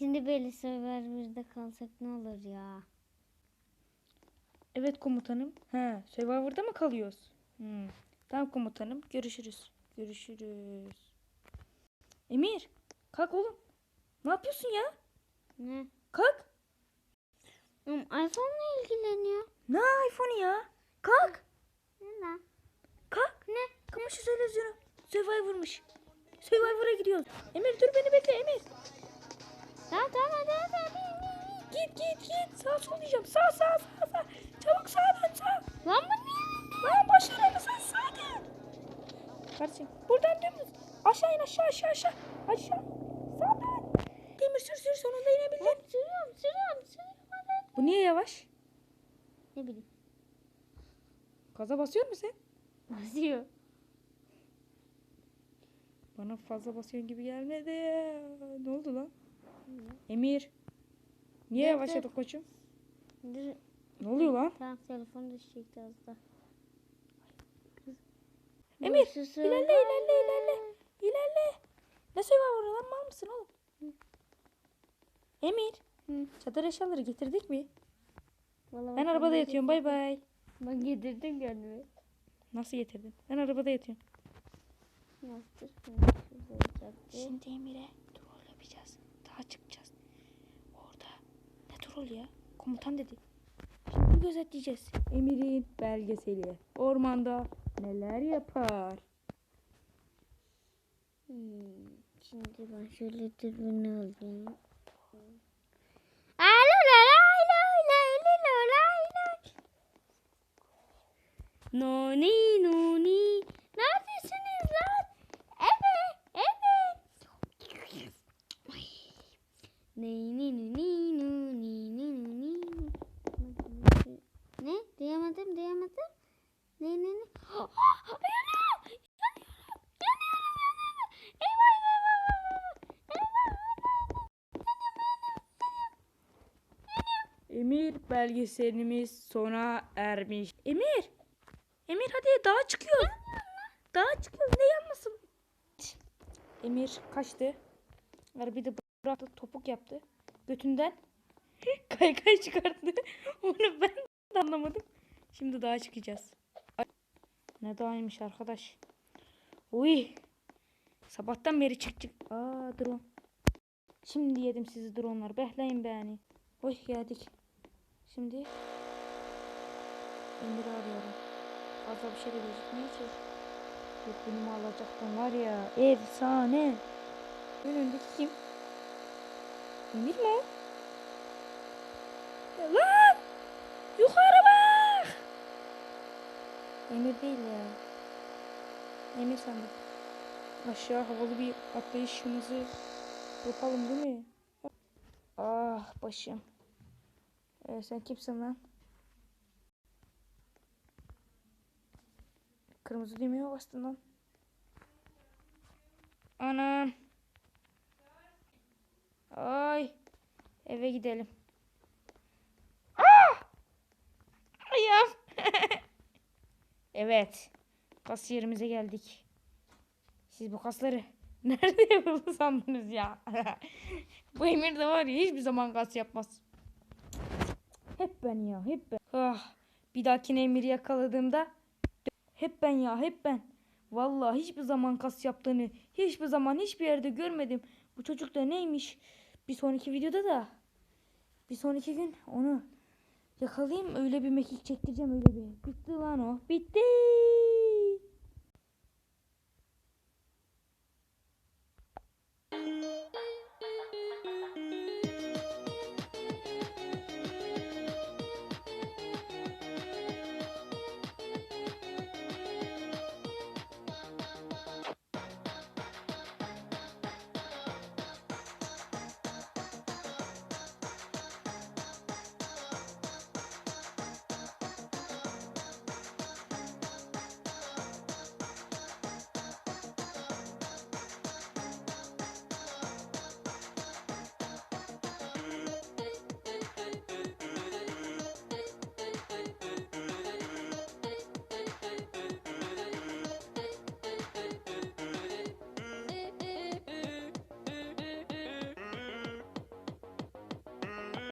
Şimdi böyle Survivor'da kalsak ne olur ya? Evet komutanım. He, Survivor'da mı kalıyoruz? Hmm. Tamam komutanım. Görüşürüz. Görüşürüz. Emir, kalk oğlum. Ne yapıyorsun ya? Ne? Kalk. Oğlum iPhone'la ilgileniyor. Ne iPhone ya? Kalk. Ne lan? Kalk. Ne? Şu televizyonu. Survivor'mış. Survivor'a gidiyoruz. Emir Git. Sağ sol diyeceğim. Sağ sağ sağ sağ. Çabuk sağa dön sağ. Lan bu niye? Lan mısın sağa dön. Kardeşim buradan dümdüz. Aşağı in aşağı aşağı aşağı. Aşağı. Sağa dön. Demir sür sür sonunda inebildin. Sürüyorum sürüyorum sürüyorum hadi. Bu niye yavaş? Ne bileyim. Gaza basıyor musun sen? Basıyor. Bana fazla basıyorsun gibi gelmedi. Ne oldu lan? Emir. Niye Dur, yavaşladık koçum? Dur. Ne oluyor lan? Tamam telefon düşecekti az da. Emir, susu- ilerle, ilerle, ilerle. İlerle. Ne Survivor lan mal mısın oğlum? Emir. Hı. Çadır eşyaları getirdik mi? Vallahi Ben arabada ben yatıyorum bay bay. Ben getirdim kendimi. Nasıl getirdin? Ben arabada yatıyorum. Nasıl? Şimdi Emir'e troll yapacağız. Daha çıkacağız. Troll ya? Komutan dedi. Şimdi gözetleyeceğiz. Emir'in belgeseli. Ormanda neler yapar? Hmm, Şimdi ben şöyle dürbünü alayım. Alo la Emir belgeselimiz sona ermiş. Emir! Emir hadi dağa çıkıyor. Dağa çıkıyor. Ne yanmasın? Emir kaçtı. Arabayı da bıraktı. Topuk yaptı. Götünden kaykay çıkarttı. Onu ben de anlamadım. Şimdi dağa çıkacağız. Ne dağıymış arkadaş. Uy. Sabahtan beri çık çık. Aa drone. Şimdi yedim sizi dronlar. Bekleyin beni. Oy geldik. Şimdi Emir'i arıyorum. Fazla bir şey de gözükmüyor ki. Götünümü alacaktım var ya. Efsane. Önündeki kim? Emir mi o? Lan! Yukarı bak! Emir değil ya. Emir sandım. Aşağı havalı bir atlayışımızı yapalım değil mi? Ah başım. Ee, sen kimsin lan? Kırmızı düğmeye bastın lan? Anam. Ay. Eve gidelim. Ah! Ayağım. evet. Kas yerimize geldik. Siz bu kasları nerede yapıldı sandınız ya? bu Emir de var ya hiçbir zaman kas yapmaz. Hep ben ya hep ben. Ah, bir dahakine Emir'i yakaladığımda hep ben ya hep ben. Vallahi hiçbir zaman kas yaptığını hiçbir zaman hiçbir yerde görmedim. Bu çocuk da neymiş? Bir sonraki videoda da bir sonraki gün onu yakalayayım öyle bir mekik çektireceğim öyle bir. Bitti lan o. Bitti.